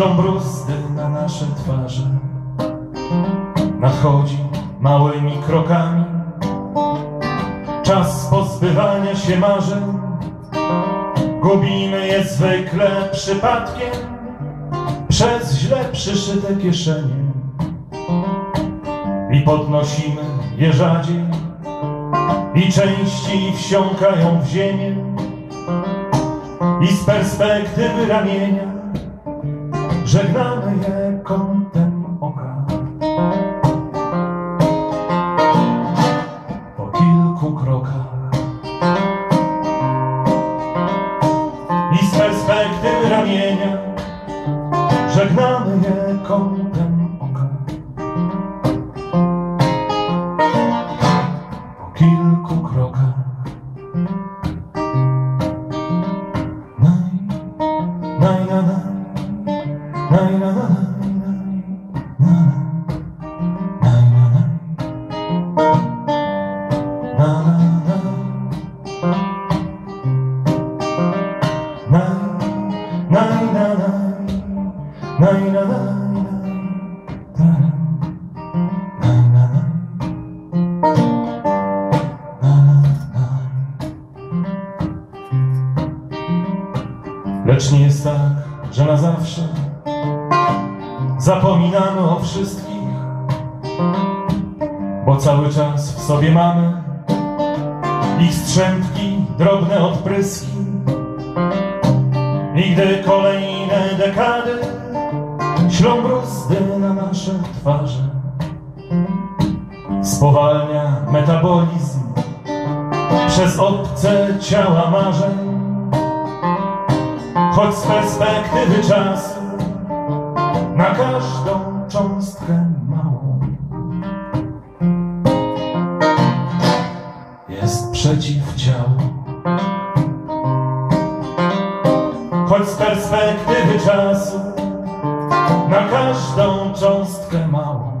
Ślą bruzdy na nasze twarze. Nadchodzi małymi krokami. Czas pozbywania się marzeń. Gubimy je zwykle przypadkiem. Przez źle przyszyte kieszenie. I podnosimy je rzadziej. I częściej wsiąkają w ziemię. I z perspektywy ramienia Żegnamy je kątem oka. Po kilku krokach. I z perspektywy ramienia. Żegnamy je kątem oka. Po kilku krokach. Naj, naj, na, naj Lecz nie jest tak, że na zawsze zapominamy o wszystkich, bo cały czas w sobie mamy ich strzępki, drobne odpryski. I gdy kolejne dekady ślą bruzdy na nasze twarze, spowalnia metabolizm przez obce ciała marzeń. Choć z perspektywy czasu na każdą cząstkę małą jest przeciwciało. Choć z perspektywy czasu na każdą cząstkę małą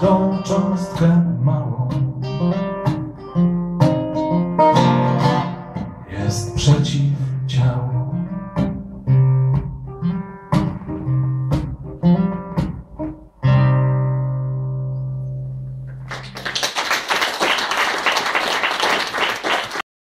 każdą cząstkę małą. Jest przeciw.